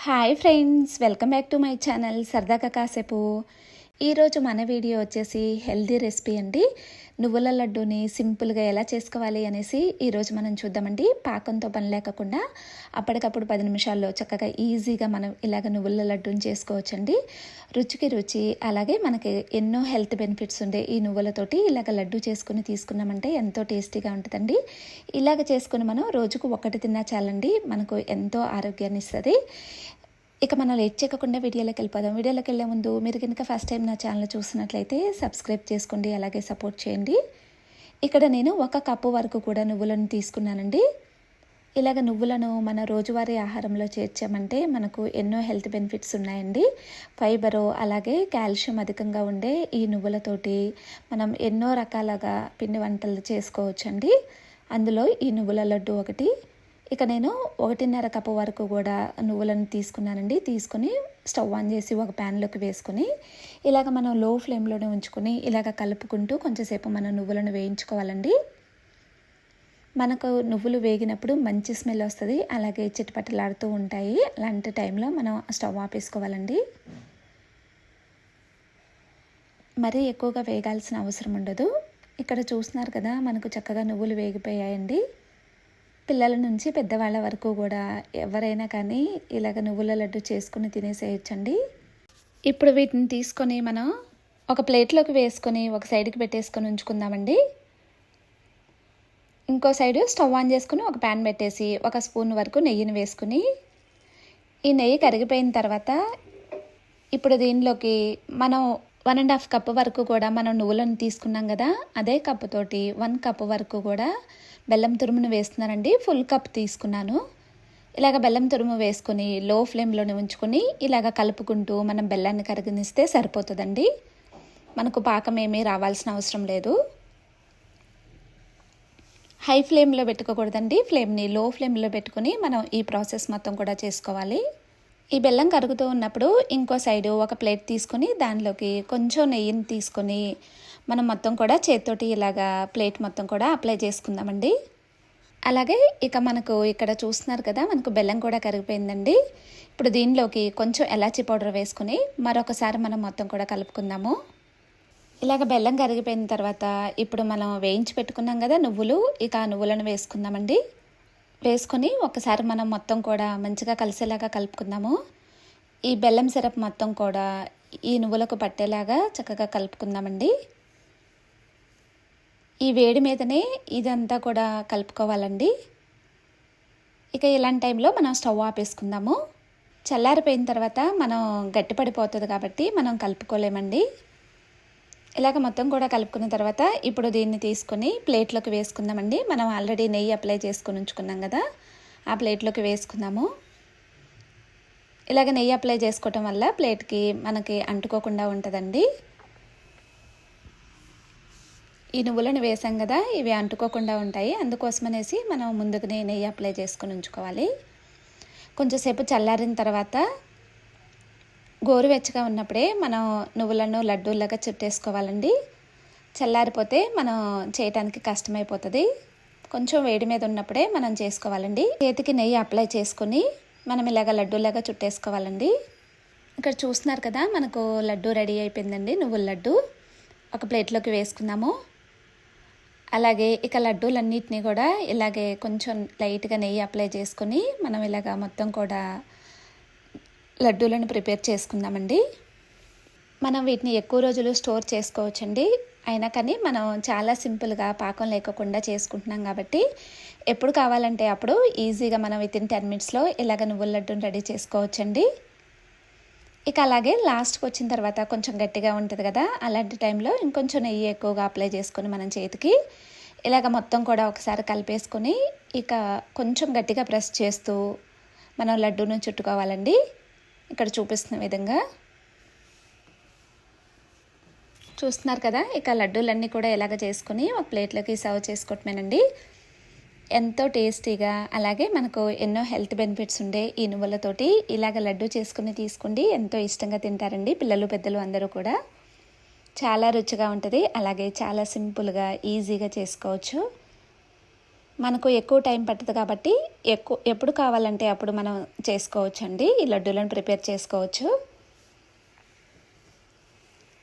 Hi friends welcome back to my channel సరదాగా కాసేపు ఈరోజు మన వీడియో వచ్చేసి హెల్దీ రెసిపీ అండి. నువ్వుల లడ్డూని సింపుల్గా ఎలా చేసుకోవాలి అనేసి ఈరోజు మనం చూద్దామండి. పాకంతో పని లేకుండా అప్పటికప్పుడు పది నిమిషాల్లో చక్కగా ఈజీగా మనం ఇలాగ నువ్వుల లడ్డూని చేసుకోవచ్చండి. రుచికి రుచి అలాగే మనకి ఎన్నో హెల్త్ బెనిఫిట్స్ ఉండే ఈ నువ్వులతోటి ఇలాగ లడ్డు చేసుకుని తీసుకున్నామంటే ఎంతో టేస్టీగా ఉంటుందండి. ఇలాగ చేసుకుని మనం రోజుకు ఒకటి తిన్నా చాలండి. మనకు ఎంతో ఆరోగ్యాన్ని ఇస్తుంది. ఇక మనం లేట్ చేయకుండా వీడియోలోకి వెళ్ళిపోదాం. వీడియోలోకి వెళ్ళే ముందు మీరు కనుక ఫస్ట్ టైం నా ఛానల్ చూసినట్లయితే సబ్స్క్రైబ్ చేసుకోండి అలాగే సపోర్ట్ చేయండి. ఇక్కడ నేను ఒక కప్పు వరకు కూడా నువ్వులను తీసుకున్నానండి. ఇలాగ నువ్వులను మన రోజువారీ ఆహారంలో చేర్చామంటే మనకు ఎన్నో హెల్త్ బెనిఫిట్స్ ఉన్నాయండి. ఫైబరు అలాగే కాల్షియం అధికంగా ఉండే ఈ నువ్వులతోటి మనం ఎన్నో రకాలుగా పిండి వంటలు చేసుకోవచ్చండి. అందులో ఈ నువ్వుల లడ్డు ఒకటి ఇక నేను ఒకటిన్నర కప్పు వరకు కూడా నువ్వులను తీసుకున్నానండి. తీసుకొని స్టవ్ ఆన్ చేసి ఒక ప్యాన్లోకి వేసుకొని ఇలాగ మనం లో ఫ్లేమ్లోనే ఉంచుకొని ఇలాగ కలుపుకుంటూ కొంచెంసేపు మనం నువ్వులను వేయించుకోవాలండి. మనకు నువ్వులు వేగినప్పుడు మంచి స్మెల్ వస్తుంది. అలాగే చిటపటలాడుతూ ఉంటాయి. అలాంటి టైంలో మనం స్టవ్ ఆపేసుకోవాలండి. మరీ ఎక్కువగా వేగాల్సిన అవసరం ఉండదు. ఇక్కడ చూస్తున్నారు కదా మనకు చక్కగా నువ్వులు వేగిపోయాయండి. పిల్లల నుంచి పెద్దవాళ్ళ వరకు కూడా ఎవరైనా కానీ ఇలాగ నువ్వుల లడ్డు చేసుకుని తినేసేయచ్చండి. ఇప్పుడు వీటిని తీసుకొని మనం ఒక ప్లేట్లోకి వేసుకొని ఒక సైడ్కి పెట్టేసుకొని ఉంచుకుందామండి. ఇంకో సైడు స్టవ్ ఆన్ చేసుకుని ఒక ప్యాన్ పెట్టేసి ఒక స్పూన్ వరకు నెయ్యిని వేసుకుని ఈ నెయ్యి కరిగిపోయిన తర్వాత ఇప్పుడు దీనిలోకి మనం వన్ అండ్ హాఫ్ కప్ వరకు కూడా మనం నువ్వులను తీసుకున్నాం కదా అదే కప్పుతోటి వన్ కప్ వరకు కూడా బెల్లం తురుమును వేస్తున్నానండి. ఫుల్ కప్ తీసుకున్నాను. ఇలాగ బెల్లం తురుము వేసుకొని లో ఫ్లేమ్లోనే ఉంచుకొని ఇలాగ కలుపుకుంటూ మనం బెల్లాన్ని కరిగినిస్తే సరిపోతుందండి. మనకు పాకం ఏమీ రావాల్సిన అవసరం లేదు. హై ఫ్లేమ్లో పెట్టుకోకూడదండి. ఫ్లేమ్ని లో ఫ్లేమ్లో పెట్టుకొని మనం ఈ ప్రాసెస్ మొత్తం కూడా చేసుకోవాలి. ఈ బెల్లం కరుగుతూ ఉన్నప్పుడు ఇంకో సైడు ఒక ప్లేట్ తీసుకొని దానిలోకి కొంచెం నెయ్యిని తీసుకొని మనం మొత్తం కూడా చేతితోటి ఇలాగా ప్లేట్ మొత్తం కూడా అప్లై చేసుకుందామండి. అలాగే ఇక మనకు ఇక్కడ చూస్తున్నారు కదా మనకు బెల్లం కూడా కరిగిపోయిందండి. ఇప్పుడు దీనిలోకి కొంచెం ఎలాచీ పౌడర్ వేసుకుని మరొకసారి మనం మొత్తం కూడా కలుపుకుందాము. ఇలాగ బెల్లం కరిగిపోయిన తర్వాత ఇప్పుడు మనం వేయించి పెట్టుకున్నాం కదా నువ్వులు ఇక ఆ నువ్వులను వేసుకుందామండి. వేసుకొని ఒకసారి మనం మొత్తం కూడా మంచిగా కలిసేలాగా కలుపుకుందాము. ఈ బెల్లం సిరప్ మొత్తం కూడా ఈ నువ్వులకు పట్టేలాగా చక్కగా కలుపుకుందామండి. ఈ వేడి మీదనే ఇదంతా కూడా కలుపుకోవాలండి. ఇక ఇలాంటి టైంలో మనం స్టవ్ ఆపేసుకుందాము. చల్లారిపోయిన తర్వాత మనం గట్టిపడిపోతుంది కాబట్టి మనం కలుపుకోలేమండి. ఇలాగ మొత్తం కూడా కలుపుకున్న తర్వాత ఇప్పుడు దీన్ని తీసుకొని ప్లేట్లోకి వేసుకుందామండి. మనం ఆల్రెడీ నెయ్యి అప్లై చేసుకుని ఉంచుకున్నాం కదా ఆ ప్లేట్లోకి వేసుకుందాము. ఇలాగ నెయ్యి అప్లై చేసుకోవటం వల్ల ప్లేట్కి మనకి అంటుకోకుండా ఉంటుందండి. ఈ నువ్వులను వేసాం కదా ఇవి అంటుకోకుండా ఉంటాయి. అందుకోసమనేసి మనం ముందుగానే నెయ్యి అప్లై చేసుకుని ఉంచుకోవాలి. కొంచెంసేపు చల్లారిన తర్వాత గోరువెచ్చగా ఉన్నప్పుడే మనం నువ్వులను లడ్డూలాగా చుట్టేసుకోవాలండి. చల్లారిపోతే మనం చేయటానికి కష్టమైపోతుంది. కొంచెం వేడి మీద ఉన్నప్పుడే మనం చేసుకోవాలండి. చేతికి నెయ్యి అప్లై చేసుకొని మనం ఇలాగ లడ్డూలాగా చుట్టేసుకోవాలండి. ఇక్కడ చూస్తున్నారు కదా మనకు లడ్డు రెడీ అయిపోయిందండి నువ్వుల లడ్డు. ఒక ప్లేట్లోకి వేసుకుందాము. అలాగే ఇక లడ్డూలన్నిటినీ కూడా ఇలాగే కొంచెం లైట్గా నెయ్యి అప్లై చేసుకొని మనం ఇలాగ మొత్తం కూడా లడ్డూలను ప్రిపేర్ చేసుకుందామండి. మనం వీటిని ఎక్కువ రోజులు స్టోర్ చేసుకోవచ్చండి. అయినా కానీ మనం చాలా సింపుల్గా పాకం లేకుండా చేసుకుంటున్నాం కాబట్టి ఎప్పుడు కావాలంటే అప్పుడు ఈజీగా మనం విత్ ఇన్ టెన్ మినిట్స్లో ఇలాగ నువ్వుల లడ్డూని రెడీ చేసుకోవచ్చండి. ఇక అలాగే లాస్ట్కి వచ్చిన తర్వాత కొంచెం గట్టిగా ఉంటుంది కదా అలాంటి టైంలో ఇంకొంచెం నెయ్యి ఎక్కువగా అప్లై చేసుకొని మనం చేతికి ఇలాగ మొత్తం కూడా ఒకసారి కలిపేసుకొని ఇక కొంచెం గట్టిగా ప్రెస్ చేస్తూ మనం లడ్డూను చుట్టుకోవాలండి. ఇక్కడ చూపిస్తున్న విధంగా. చూస్తున్నారు కదా ఇక లడ్డూలన్నీ కూడా ఇలాగ చేసుకుని ఒక ప్లేట్లోకి సర్వ్ చేసుకోవటమేనండి. ఎంతో టేస్టీగా అలాగే మనకు ఎన్నో హెల్త్ బెనిఫిట్స్ ఉండే ఈ నువ్వులతోటి ఇలాగ లడ్డు చేసుకుని తీసుకోండి. ఎంతో ఇష్టంగా తింటారండి పిల్లలు పెద్దలు అందరూ కూడా. చాలా రుచిగా ఉంటుంది. అలాగే చాలా సింపుల్గా ఈజీగా చేసుకోవచ్చు. మనకు ఎక్కువ టైం పడుతుంది కాబట్టి ఎక్కువ ఎప్పుడు కావాలంటే అప్పుడు మనం చేసుకోవచ్చు అండి ఈ లడ్డూలను ప్రిపేర్ చేసుకోవచ్చు.